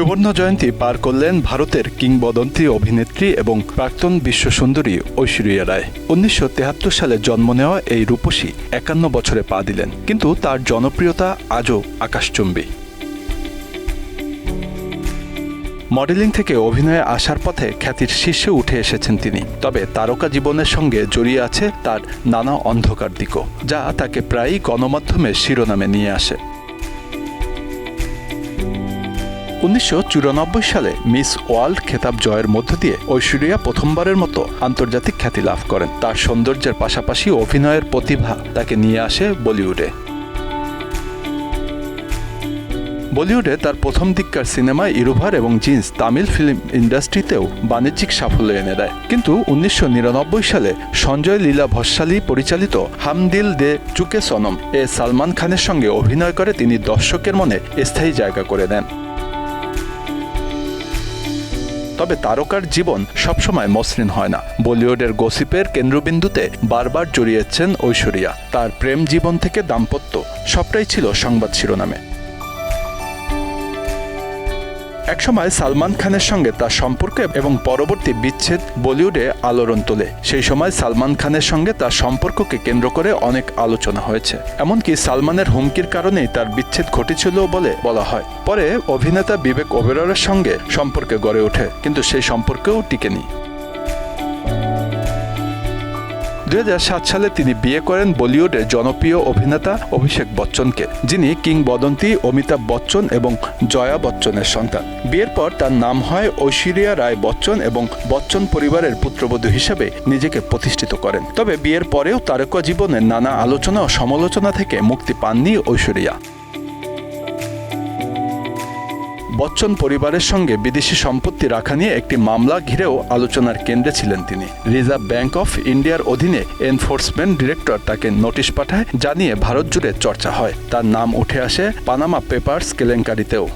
সুবর্ণ জয়ন্তী পার করলেন ভারতের কিংবদন্তি অভিনেত্রী এবং প্রাক্তন বিশ্বসুন্দরী ঐশ্বরিয়া রায়। উনিশশো সালে জন্ম নেওয়া এই রূপসী একান্ন বছরে পা দিলেন, কিন্তু তার জনপ্রিয়তা আজও আকাশচুম্বী। মডেলিং থেকে অভিনয়ে আসার পথে খ্যাতির শীর্ষে উঠে এসেছেন তিনি, তবে তারকা জীবনের সঙ্গে জড়িয়ে আছে তার নানা অন্ধকার দিকও, যা তাকে প্রায়ই গণমাধ্যমে শিরোনামে নিয়ে আসে। উনিশশো চুরানব্বই সালে মিস ওয়ার্ল্ড খেতাব জয়ের মধ্য দিয়ে ঐশ্বরিয়া প্রথমবারের মতো আন্তর্জাতিক খ্যাতি লাভ করেন। তার সৌন্দর্যের পাশাপাশি অভিনয়ের প্রতিভা তাকে নিয়ে আসে বলিউডে। বলিউডে তার প্রথম দিককার সিনেমা ইরুভার এবং জিন্স তামিল ফিল্ম ইন্ডাস্ট্রিতেও বাণিজ্যিক সাফল্য এনে দেয়। কিন্তু উনিশশো নিরানব্বই সালে সঞ্জয় লীলা ভস্বালী পরিচালিত হামদিল দে চুকে সনম এ সালমান খানের সঙ্গে অভিনয় করে তিনি দর্শকের মনে স্থায়ী জায়গা করে নেন তবে তারকার জীবন সবসময় মসৃণ হয় না। বলিউডের গসিপের কেন্দ্রবিন্দুতে বারবার জড়িয়েছেন ঐশ্বরিয়া। তার প্রেম জীবন থেকে দাম্পত্য, সবটাই ছিল সংবাদ শিরোনামে। একসময় সালমান খানের সঙ্গে তার সম্পর্ক এবং পরবর্তী বিচ্ছেদ বলিউডে আলোড়ন তোলে। সেই সময় সালমান খানের সঙ্গে তার সম্পর্ককে কেন্দ্র করে অনেক আলোচনা হয়েছে। এমনকি সালমানের হুমকির কারণেই তার বিচ্ছেদ ঘটেছিল বলে বলা হয়। পরে অভিনেতা বিবেক ওবেরয়ের সঙ্গে সম্পর্কে গড়ে ওঠে, কিন্তু সেই সম্পর্কেও টিকেনি। দুই হাজার সাত সালে তিনি বিয়ে করেন বলিউডের জনপ্রিয় অভিনেতা অভিষেক বচ্চনকে, যিনি কিংবদন্তি অমিতাভ বচ্চন এবং জয়া বচ্চনের সন্তান। বিয়ের পর তার নাম হয় ঐশ্বরিয়া রায় বচ্চন এবং বচ্চন পরিবারের পুত্রবধূ হিসেবে নিজেকে প্রতিষ্ঠিত করেন। তবে বিয়ের পরেও তারকা জীবনের নানা আলোচনা ও সমালোচনা থেকে মুক্তি পাননি ঐশ্বরিয়া। বচ্চন পরিবারের সঙ্গে বিদেশি সম্পত্তি রাখা নিয়ে একটি মামলা ঘিরেও আলোচনার কেন্দ্রে ছিলেন তিনি। রিজার্ভ ব্যাংক অফ ইন্ডিয়ার অধীনে এনফোর্সমেন্ট ডিরেক্টর তাকে নোটিশ পাঠায় জানিয়ে ভারত জুড়ে চর্চা হয়। তার নাম উঠে আসে পানামা পেপার্স কেলেঙ্কারিতেও।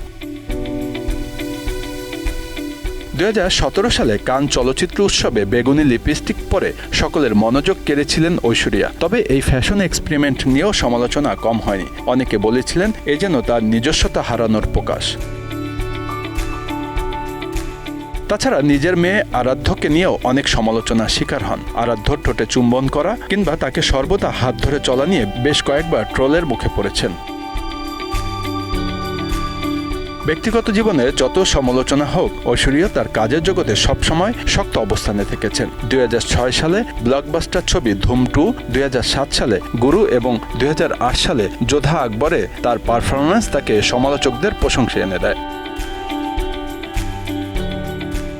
দু হাজার সতেরো সালে কান চলচ্চিত্র উৎসবে বেগুনি লিপস্টিক পরে সকলের মনোযোগ কেড়েছিলেন ঐশ্বরিয়া। তবে এই ফ্যাশন এক্সপেরিমেন্ট নিয়েও সমালোচনা কম হয়নি। অনেকে বলেছিলেন, এ যেন তার নিজস্বতা হারানোর প্রকাশ। তাছাড়া নিজের মেয়ে আরাধ্যকে নিয়েও অনেক সমালোচনার শিকার হন। আরাধ্যর ঠোঁটে চুম্বন করা কিংবা তাকে সর্বদা হাত ধরে চলা নিয়ে বেশ কয়েকবার ট্রোলের মুখে পড়েছেন। ব্যক্তিগত জীবনে যত সমালোচনা হোক, ঐশ্বরিয়া তার কাজের জগতে সবসময় শক্ত অবস্থানে থেকেছেন। দুই হাজার ছয় সালে ব্লকবাস্টার ছবি ধুম টু, দুই হাজার সাত সালে গুরু এবং দুই হাজার আট সালে যোধা আকবরে তার পারফরমেন্স তাকে সমালোচকদের প্রশংসা এনে দেয়।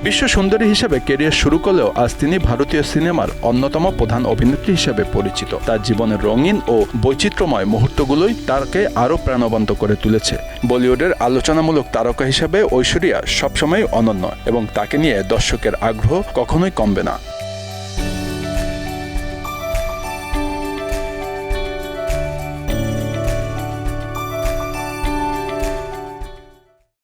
বিশ্ব সুন্দরী হিসেবে কেরিয়ার শুরু করলেও আজ তিনি ভারতীয় সিনেমার অন্যতম প্রধান অভিনেত্রী হিসেবে পরিচিত। তার জীবনের রঙিন ও বৈচিত্র্যময় মুহূর্তগুলোই তাকে আরও প্রাণবন্ত করে তুলেছে। বলিউডের আলোচনামূলক তারকা হিসেবে ঐশ্বরিয়া সবসময় অনন্য এবং তাকে নিয়ে দর্শকের আগ্রহ কখনোই কমবে না।